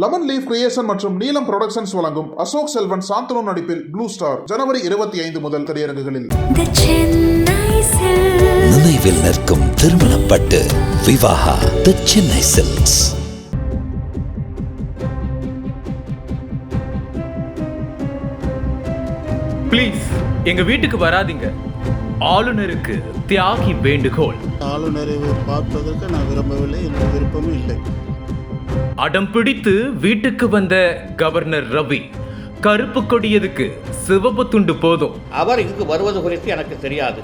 Lemon leaf creation மற்றும் நீலம் productions வழங்கும் அசோக் செல்வன் சாந்தனு நடிப்பில் ப்ளூ ஸ்டார் ஜனவரி இருபத்தி ஐந்து முதல் திரையரங்குகளில். நினைவில் நிற்கும் திருமணப்பட்டு Vivaha the Chennai silks please எங்க வீட்டுக்கு வராதீங்க. ஆளுநருக்கு தியாகி வேண்டுகோள். ஆளுநரை பார்ப்பதற்கு நான் விரும்பவில்லை எனக்கு விருப்பமும் இல்லை. அடம் பிடித்து வீட்டுக்கு வந்த கவர்னர் ரவி கருப்பு கொடியதுக்கு சிவப்பு துண்டு போதும். அவர் இங்கு வருவது குறித்து எனக்கு தெரியாது.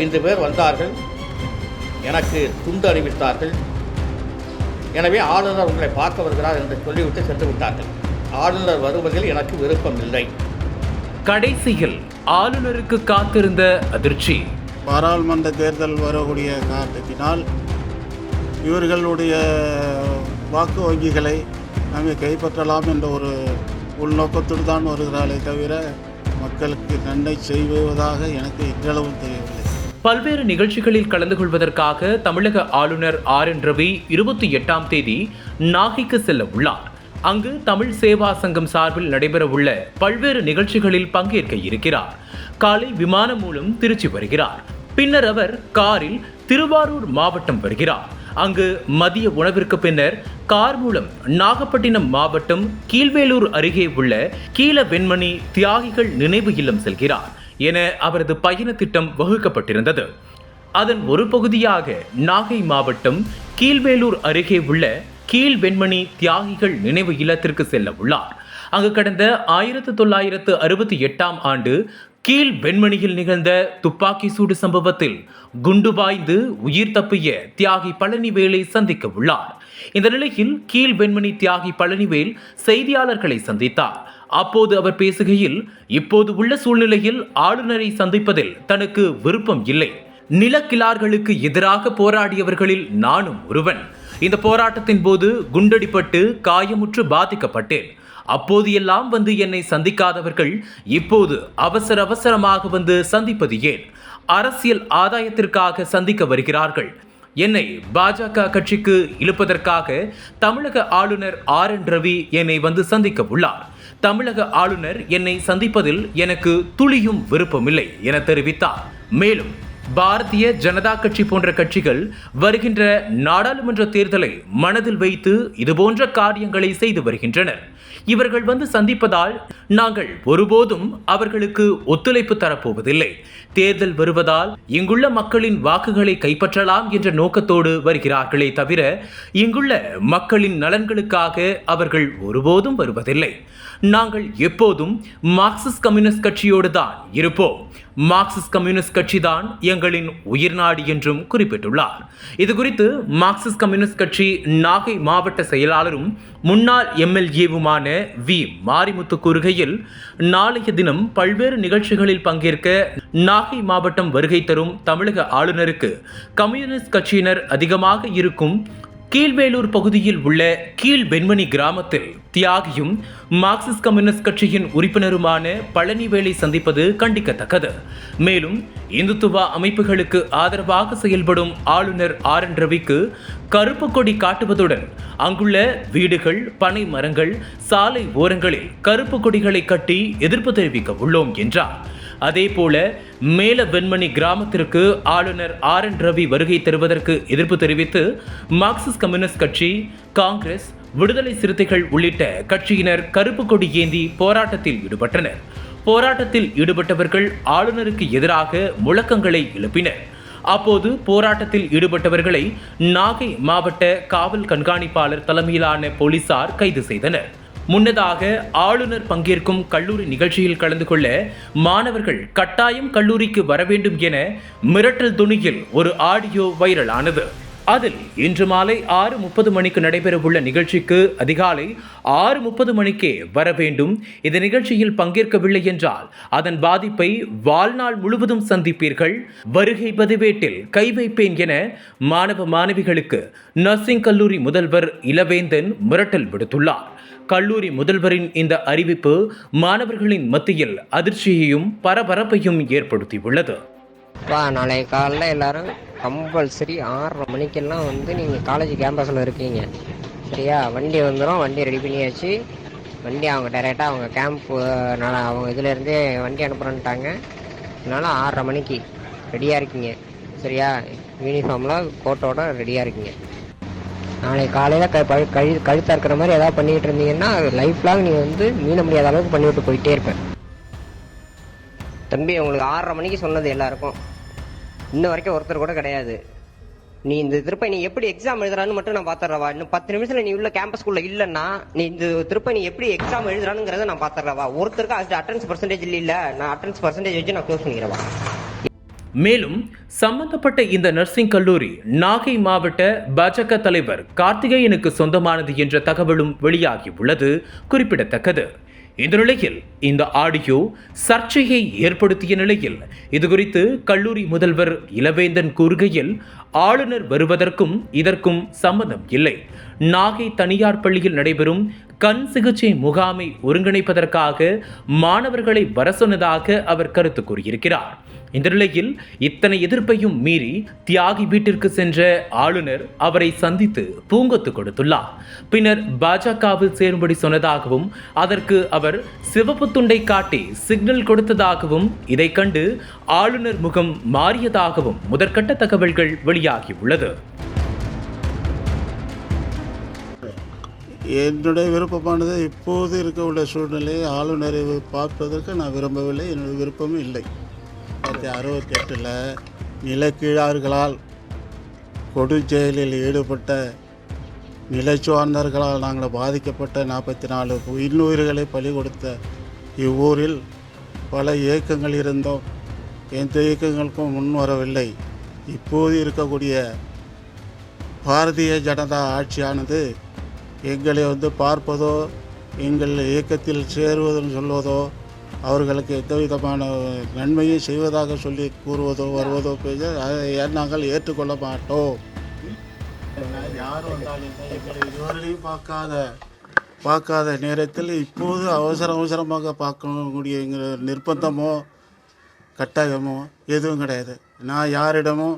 ஐந்து பேர் வந்தார்கள். எனக்கு துண்டு அறிவித்தார்கள். எனவே ஆளுநர் உங்களை பார்க்க வருகிறார் என்று சொல்லிவிட்டு சென்று விட்டார்கள். ஆளுநர் வருவதில் எனக்கு விருப்பம் இல்லை கடைசியில் ஆளுநருக்கு காத்திருந்த அதிர்ச்சி. பாராளுமன்ற தேர்தல் வரக்கூடிய காரணத்தினால் இவர்களுடைய வாக்கு வங்கிகளை நாங்கள் கைப்பற்றலாம் என்ற ஒரு உள்நோக்கத்தோடு தான் வருகிறாளே தவிர மக்களுக்கு நன்மை செய்வதாக எனக்கு இன்றளவும் தெரியவில்லை. பல்வேறு நிகழ்ச்சிகளில் கலந்து கொள்வதற்காக தமிழக ஆளுநர் ஆர் என் ரவி இருபத்தி எட்டாம் தேதி நாகைக்கு செல்ல உள்ளார். அங்கு தமிழ் சேவா சங்கம் சார்பில் நடைபெறவுள்ள பல்வேறு நிகழ்ச்சிகளில் பங்கேற்க இருக்கிறார். காலை விமானம் மூலம் திருச்சி வருகிறார். பின்னர் அவர் காரில் திருவாரூர் மாவட்டம் வருகிறார். அங்கு மதிய உணவிற்கு பின்னர் கார் மூலம் நாகப்பட்டினம் மாவட்டம் கீழ்வேலூர் அருகே உள்ள கீழ வெண்மணி தியாகிகள் நினைவு இல்லம் செல்கிறார் என அவரது பயண திட்டம் வகுக்கப்பட்டிருந்தது. அதன் ஒரு பகுதியாக நாகை மாவட்டம் கீழ்வேலூர் அருகே உள்ள கீழ் வெண்மணி தியாகிகள் நினைவு இல்லத்திற்கு செல்ல உள்ளார். அங்கு கடந்த ஆயிரத்து தொள்ளாயிரத்து அறுபத்தி எட்டாம் ஆண்டு கீழ் வெண்மணியில் நிகழ்ந்த துப்பாக்கி சூடு சம்பவத்தில் குண்டு பாய்ந்து உயிர் தப்பிய தியாகி பழனிவேலை சந்திக்க உள்ளார். இந்த நிலையில் கீழ் வெண்மணி தியாகி பழனிவேல் செய்தியாளர்களை சந்தித்தார். அப்போது அவர் பேசுகையில் இப்போது உள்ள சூழ்நிலையில் ஆளுநரை சந்திப்பதில் தனக்கு விருப்பம் இல்லை. நிலக்கிழார்களுக்கு எதிராக போராடியவர்களில் நானும் ஒருவன். இந்த போராட்டத்தின் போது குண்டடிப்பட்டு காயமுற்று பாதிக்கப்பட்டேன். அப்போது எல்லாம் வந்து என்னை சந்திக்காதவர்கள் இப்போது அவசர அவசரமாக வந்து சந்திப்பது ஏன்? அரசியல் ஆதாயத்திற்காக சந்திக்க வருகிறார்கள். என்னை பாஜக கட்சிக்கு இழுப்பதற்காக தமிழக ஆளுநர் ஆர் என் ரவி என்னை வந்து சந்திக்க உள்ளார். தமிழக ஆளுநர் என்னை சந்திப்பதில் எனக்கு துளியும் விருப்பமில்லை என தெரிவித்தார். மேலும் பாரதிய ஜனதா கட்சி போன்ற கட்சிகள் வருகின்ற நாடாளுமன்ற தேர்தலை மனதில் வைத்து இதுபோன்ற காரியங்களை செய்து வருகின்றனர். இவர்கள் வந்து சந்திப்பதால் நாங்கள் ஒருபோதும் அவர்களுக்கு ஒத்துழைப்பு தரப்போவதில்லை. தேர்தல் வருவதால் இங்குள்ள மக்களின் வாக்குகளை கைப்பற்றலாம் என்ற நோக்கத்தோடு வருகிறார்களே தவிர இங்குள்ள மக்களின் நலன்களுக்காக அவர்கள் ஒருபோதும் வருவதில்லை. நாங்கள் எப்போதும் மார்க்சிஸ்ட் கம்யூனிஸ்ட் கட்சியோடு தான் இருப்போம். மார்க்சிஸ்ட் கம்யூனிஸ்ட் கட்சி தான் எங்களின் உயிர்நாடி என்றும் குறிப்பிட்டுள்ளார். இது குறித்து மார்க்சிஸ்ட் கம்யூனிஸ்ட் கட்சி நாகை மாவட்ட செயலாளரும் முன்னாள் எம்எல்ஏவுமான வி. மாரிமுத்து கூறுகையில் நாளைய தினம் பல்வேறு நிகழ்ச்சிகளில் பங்கேற்க நாகை மாவட்டம் வருகை தரும் தமிழக ஆளுநருக்கு கம்யூனிஸ்ட் கட்சியினர் அதிகமாக இருக்கும் கீழ்வேலூர் பகுதியில் உள்ள கீழ் வெண்மணி கிராமத்தில் தியாகியும் மார்க்சிஸ்ட் கம்யூனிஸ்ட் கட்சியின் உறுப்பினருமான பழனிவேலை சந்திப்பது கண்டிக்கத்தக்கது. மேலும் இந்துத்துவ அமைப்புகளுக்கு ஆதரவாக செயல்படும் ஆளுநர் ஆர். என். ரவிக்கு கருப்பு கொடி காட்டுவதுடன் அங்குள்ள வீடுகள் பனை மரங்கள் சாலை ஓரங்களில் கருப்பு கொடிகளை கட்டி எதிர்ப்பு தெரிவிக்க உள்ளோம் என்றார். அதேபோல மேல வெண்மணி கிராமத்திற்கு ஆளுநர் ஆர் என் ரவி வருகை தருவதற்கு எதிர்ப்பு தெரிவித்து மார்க்சிஸ்ட் கம்யூனிஸ்ட் கட்சி காங்கிரஸ் விடுதலை சிறுத்தைகள் உள்ளிட்ட கட்சியினர் கருப்பு கொடி ஏந்தி போராட்டத்தில் ஈடுபட்டனர். போராட்டத்தில் ஈடுபட்டவர்கள் ஆளுநருக்கு எதிராக முழக்கங்களை எழுப்பினர். அப்போது போராட்டத்தில் ஈடுபட்டவர்களை நாகை மாவட்ட காவல் கண்காணிப்பாளர் தலைமையிலான போலீசார் கைது செய்தனர். முன்னதாக ஆளுநர் பங்கேற்கும் கல்லூரி நிகழ்ச்சியில் கலந்து கொள்ள மாணவர்கள் கட்டாயம் கல்லூரிக்கு வர வேண்டும் என மிரட்டல் துணியில் ஒரு ஆடியோ வைரலானது அதில் இன்று மாலை ஆறு முப்பது மணிக்கு நடைபெறவுள்ள நிகழ்ச்சிக்கு அதிகாலை ஆறு முப்பது மணிக்கே வர வேண்டும். இந்த நிகழ்ச்சியில் பங்கேற்கவில்லை என்றால் அதன் பாதிப்பை வாழ்நாள் முழுவதும் சந்திப்பீர்கள். வருகை பதிவேட்டில் கை வைப்பேன் என மாணவ மாணவிகளுக்கு நர்சிங் கல்லூரி முதல்வர் இளவேந்தன் மிரட்டல் விடுத்துள்ளார். கல்லூரி முதல்வரின் இந்த அறிவிப்பு மாணவர்களின் மத்தியில் அதிர்ச்சியையும் பரபரப்பையும் ஏற்படுத்தியுள்ளது. வா நாளை காலைல எல்லாரும் கம்பல்சரி ஆறரை மணிக்கெல்லாம் வந்து நீங்கள் காலேஜ் கேம்பஸில் இருக்கீங்க. சரியா? வண்டி வந்துடும் வண்டி ரெடி பண்ணியாச்சு. வண்டி அவங்க டைரெக்டாக அவங்க கேம்ப் அவங்க இதுலேருந்தே வண்டி அனுப்புகிறேன்ட்டாங்க அதனால் ஆறரை மணிக்கு ரெடியாக இருக்கீங்க. சரியா? யூனிஃபார்மில் கோட்டோட ரெடியாக இருக்கீங்க. நாளைக்கு காலையில் க பழு கழு கழுத்த இருக்கிற மாதிரி ஏதாவது பண்ணிகிட்டு இருந்தீங்கன்னா லைஃப் லாங் நீங்கள் வந்து மீன முடியாத அளவுக்கு பண்ணிவிட்டு போயிட்டே இருப்பேன் தம்பி உங்களுக்கு ஆறரை மணிக்கு சொன்னது எல்லாருக்கும். இன்ன வரைக்கும் ஒருத்தர் கூட கிடையாது. நீ இந்த திருப்ப நீ எப்படி எக்ஸாம் எழுதுறான்னு மட்டும் நான் பாத்துறவா? இன்னும் பத்து நிமிஷத்துல நீ உள்ள கேம்பஸ்குள்ள இல்லன்னா நீ இந்த திருப்ப நீ எப்படி எக்ஸாம் எழுதுறானுங்கிறத நான் பாத்துறவா? ஒருத்தருக்கு அது அட்டன்ஸ் பர்சன்டேஜ் இல்ல நான் அட்டன்ஸ் பர்சன்டேஜ் வச்சு நான் க்ளோஸ் பண்ணிக்கிறவா? மேலும் சம்பந்தப்பட்ட இந்த நர்சிங் கல்லூரி நாகை மாவட்ட பாஜக தலைவர் கார்த்திகேயனுக்கு சொந்தமானது என்ற தகவலும் வெளியாகியுள்ளது குறிப்பிடத்தக்கது. இந்த நிலையில் இந்த ஆடியோ சர்ச்சையை ஏற்படுத்திய நிலையில் இதுகுறித்து கல்லூரி முதல்வர் இளவேந்தன் கூறுகையில் ஆளுநர் வருவதற்கும் இதற்கும் சம்மதம் இல்லை. நாகை தனியார் பள்ளியில் நடைபெறும் கண் சிகிச்சை முகாமை ஒருங்கிணைப்பதற்காக மாணவர்களை வர சொன்னதாக அவர் கருத்து கூறியிருக்கிறார். இந்த நிலையில் இத்தனை எதிர்ப்பையும் மீறி தியாகி வீட்டிற்கு சென்ற ஆளுநர் அவரை சந்தித்து பூங்கொத்து கொடுத்துள்ளார். பின்னர் பாஜகவில் சேரும்படி சொன்னதாகவும் அதற்கு அவர் சிவப்பு துண்டை காட்டி சிக்னல் கொடுத்ததாகவும் இதை கண்டு ஆளுநர் முகம் மாறியதாகவும் முதற்கட்ட தகவல்கள் வெளியாகியுள்ளது. என்னுடைய விருப்பமானது இப்போது இருக்க உள்ள சூழ்நிலையை ஆளுநரை பார்ப்பதற்கு நான் விரும்பவில்லை. என்னுடைய விருப்பமும் இல்லை. தொள்ளாயிரத்தி அறுபத்தெட்டில் நிலக்கீழார்களால் கொடுஞ்செயலில் ஈடுபட்ட நிலச்சுவார்ந்தர்களால் நாங்கள் பாதிக்கப்பட்ட நாற்பத்தி நாலு இன்னுயிர்களை பலி கொடுத்த இவ்வூரில் பல இயக்கங்கள் இருந்தோம். எந்த இயக்கங்களுக்கும் முன் வரவில்லை. இப்போது இருக்கக்கூடிய பாரதிய ஜனதா ஆட்சியானது எங்களை வந்து பார்ப்பதோ எங்கள் இயக்கத்தில் சேருவதுன்னு சொல்வதோ அவர்களுக்கு எந்த விதமான நன்மையும் செய்வதாக சொல்லி கூறுவதோ வருவதோ பேச அதை நாங்கள் ஏற்றுக்கொள்ள மாட்டோம்? யார் வந்தாலும் இதுவரையும் பார்க்காத பார்க்காத நேரத்தில் இப்போது அவசர அவசரமாக பார்க்கக்கூடிய எங்கள் நிர்பந்தமோ கட்டாயமோ எதுவும் கிடையாது. நான் யாரிடமும்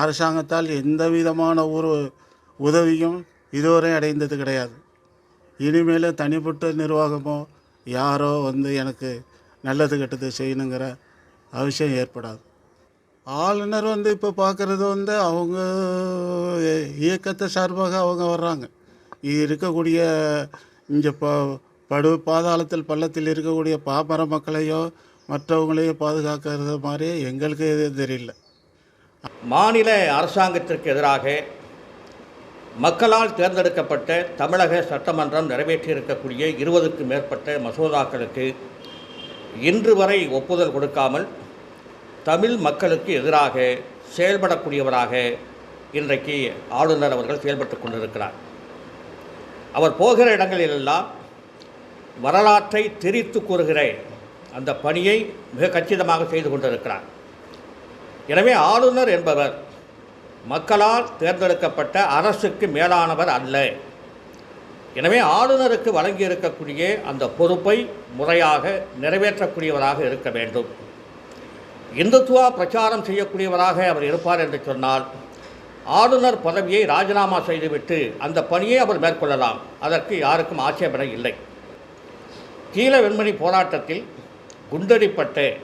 அரசாங்கத்தால் எந்த விதமான ஒரு உதவியும் இதுவரை அடைந்தது கிடையாது. இனிமேல் தனிப்பட்ட நிர்வாகமோ யாரோ வந்து எனக்கு நல்லது கெட்டது செய்யணுங்கிற அவசியம் ஏற்படாது. ஆளுநர் வந்து இப்போ பார்க்குறது வந்து அவங்க இயக்கத்தை சார்பாக அவங்க வர்றாங்க. இருக்கக்கூடிய இங்கே ப படு பாதாளத்தில் பள்ளத்தில் இருக்கக்கூடிய பாமர மக்களையோ மற்றவங்களையோ பாதுகாக்கிறது மாதிரி எங்களுக்கு எதுவும் தெரியல. மாநில அரசாங்கத்திற்கு எதிராக மக்களால் தேர்ந்தெடுக்கப்பட்ட தமிழக சட்டமன்றம் நிறைவேற்றியிருக்கக்கூடிய இருபதுக்கும் மேற்பட்ட மசோதாக்களுக்கு இன்று வரை ஒப்புதல் கொடுக்காமல் தமிழ் மக்களுக்கு எதிராக செயல்படக்கூடியவராக இன்றைக்கு ஆளுநர் அவர்கள் செயல்பட்டு கொண்டிருக்கிறார். அவர் போகிற இடங்களிலெல்லாம் வரலாற்றை திரித்து கூறுகிற அந்த பணியை மிக கச்சிதமாக செய்து கொண்டிருக்கிறார். எனவே ஆளுநர் என்பவர் மக்களால் தேர்ந்தெடுக்கப்பட்ட அரசுக்கு மேலானவர் அல்ல. எனவே ஆளுநருக்கு வழங்கியிருக்கக்கூடிய அந்த பொறுப்பை முறையாக நிறைவேற்றக்கூடியவராக இருக்க வேண்டும். இந்துத்துவா பிரச்சாரம் செய்யக்கூடியவராக அவர் இருப்பார் என்று சொன்னால் ஆளுநர் பதவியை ராஜினாமா செய்துவிட்டு அந்த பணியை அவர் மேற்கொள்ளலாம். அதற்கு யாருக்கும் ஆட்சேபனை இல்லை. கீழ வெண்மணி போராட்டத்தில் குண்டடிப்பட்டு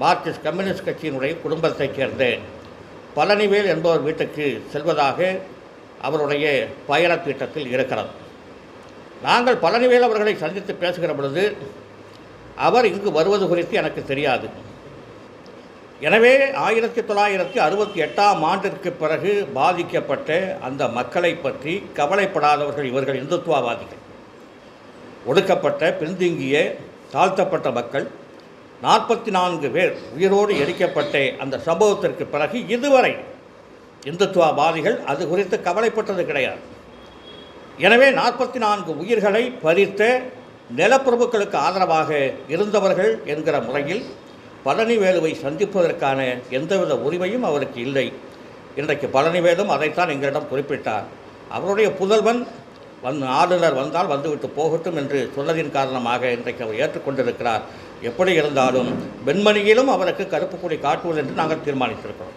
மார்க்சிஸ்ட் கம்யூனிஸ்ட் கட்சியினுடைய குடும்பத்தைச் சேர்ந்த பழனிவேல் என்பவர் வீட்டுக்கு செல்வதாக அவருடைய பயணத் திட்டத்தில் இருக்கிறது. நாங்கள் பழனிவேல் அவர்களை சந்தித்து பேசுகிற பொழுது அவர் இங்கு வருவது குறித்து எனக்கு தெரியாது. எனவே ஆயிரத்தி தொள்ளாயிரத்தி அறுபத்தி எட்டாம் ஆண்டிற்கு பிறகு பாதிக்கப்பட்ட அந்த மக்களை பற்றி கவலைப்படாதவர்கள் இவர்கள் இந்துத்துவவாதிகள். ஒடுக்கப்பட்ட பின்தங்கிய தாழ்த்தப்பட்ட மக்கள் நாற்பத்தி நான்கு பேர் உயிரோடு எரிக்கப்பட்ட அந்த சம்பவத்திற்கு பிறகு இதுவரை இந்துத்துவவாதிகள் அது குறித்து கவலைப்பட்டது கிடையாது. எனவே நாற்பத்தி நான்கு உயிர்களை பறித்த நிலப்பிரபுக்களுக்கு ஆதரவாக இருந்தவர்கள் என்கிற முறையில் பழனிவேலுவை சந்திப்பதற்கான எந்தவித உரிமையும் அவருக்கு இல்லை. இன்றைக்கு பழனிவேலும் அதைத்தான் எங்களிடம் குறிப்பிட்டார். அவருடைய புதல்வன் வந் ஆளுநர் வந்தால் வந்துவிட்டு போகட்டும் என்று சொன்னதின் காரணமாக இன்றைக்கு அவர் ஏற்றுக்கொண்டிருக்கிறார். எப்படி இருந்தாலும் வெண்மணியிலும் அவருக்கு கருப்பு கொடி காட்டுவது என்று நாங்கள் தீர்மானித்திருக்கிறோம்.